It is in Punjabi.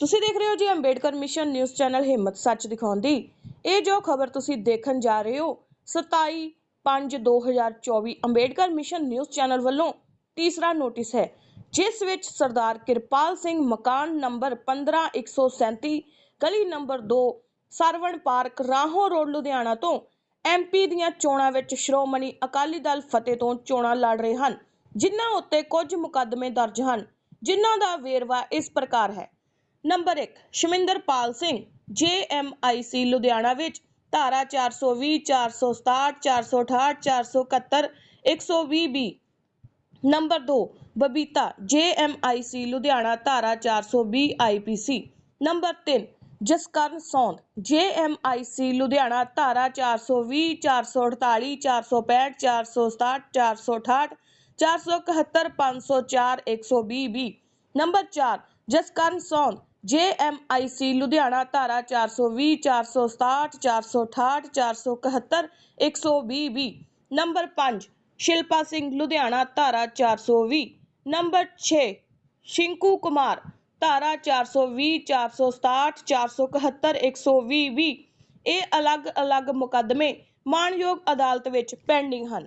ਤੁਸੀਂ ਦੇਖ ਰਹੇ ਹੋ ਜੀ ਅੰਬੇਡਕਰ ਮਿਸ਼ਨ ਨਿਊਜ਼ ਚੈਨਲ ਹਿੰਮਤ ਸੱਚ ਦਿਖਾਉਂਦੀ ਇਹ ਜੋ ਖਬਰ ਤੁਸੀਂ ਦੇਖਣ ਜਾ ਰਹੇ ਹੋ 27 5 2024 ਅੰਬੇਡਕਰ ਮਿਸ਼ਨ ਨਿਊਜ਼ ਚੈਨਲ ਵੱਲੋਂ ਤੀਸਰਾ ਨੋਟਿਸ ਹੈ, ਜਿਸ ਵਿੱਚ ਸਰਦਾਰ ਕਿਰਪਾਲ ਸਿੰਘ ਮਕਾਨ ਨੰਬਰ 15137 ਗਲੀ number 2 Sarwan park, Rahon road, Ludhiana ਤੋਂ ਐਮਪੀ ਦੀਆਂ ਚੋਣਾਂ ਵਿੱਚ ਸ਼੍ਰੋਮਣੀ ਅਕਾਲੀ ਦਲ ਫਤਿਹ ਤੋਂ ਚੋਣਾਂ ਲੜ ਰਹੇ ਹਨ, ਜਿਨ੍ਹਾਂ ਉੱਤੇ ਕੁਝ ਮੁਕੱਦਮੇ ਦਰਜ ਹਨ, ਜਿਨ੍ਹਾਂ ਦਾ ਵੇਰਵਾ ਇਸ ਪ੍ਰਕਾਰ ਹੈ। ਨੰਬਰ 1 ਸ਼ਮਿੰਦਰਪਾਲ ਸਿੰਘ ਜੇਐਮਆਈਸੀ ਲੁਧਿਆਣਾ ਵਿੱਚ ਧਾਰਾ 420 467 468 471 120 B number 2 Babita JMIC Ludhiana ਧਾਰਾ 420 IPC number 3 Jaskaran Saund JMIC Ludhiana ਧਾਰਾ 420 448 465 467 468 471 504 120 B number 4 Jaskaran Saund JMIC Ludhiana ਧਾਰਾ 420 467 468 471 120 ਬੀ ਨੰਬਰ 5 ਸ਼ਿਲਪਾ ਸਿੰਘ ਲੁਧਿਆਣਾ ਧਾਰਾ 420 ਨੰਬਰ 6 ਸ਼ਿੰਕੂ ਕੁਮਾਰ ਧਾਰਾ 420 467 471 120 ਵੀ ਇਹ ਅਲੱਗ-ਅਲੱਗ ਮੁਕੱਦਮੇ ਮਾਣਯੋਗ ਅਦਾਲਤ ਵਿੱਚ ਪੈਂਡਿੰਗ ਹਨ।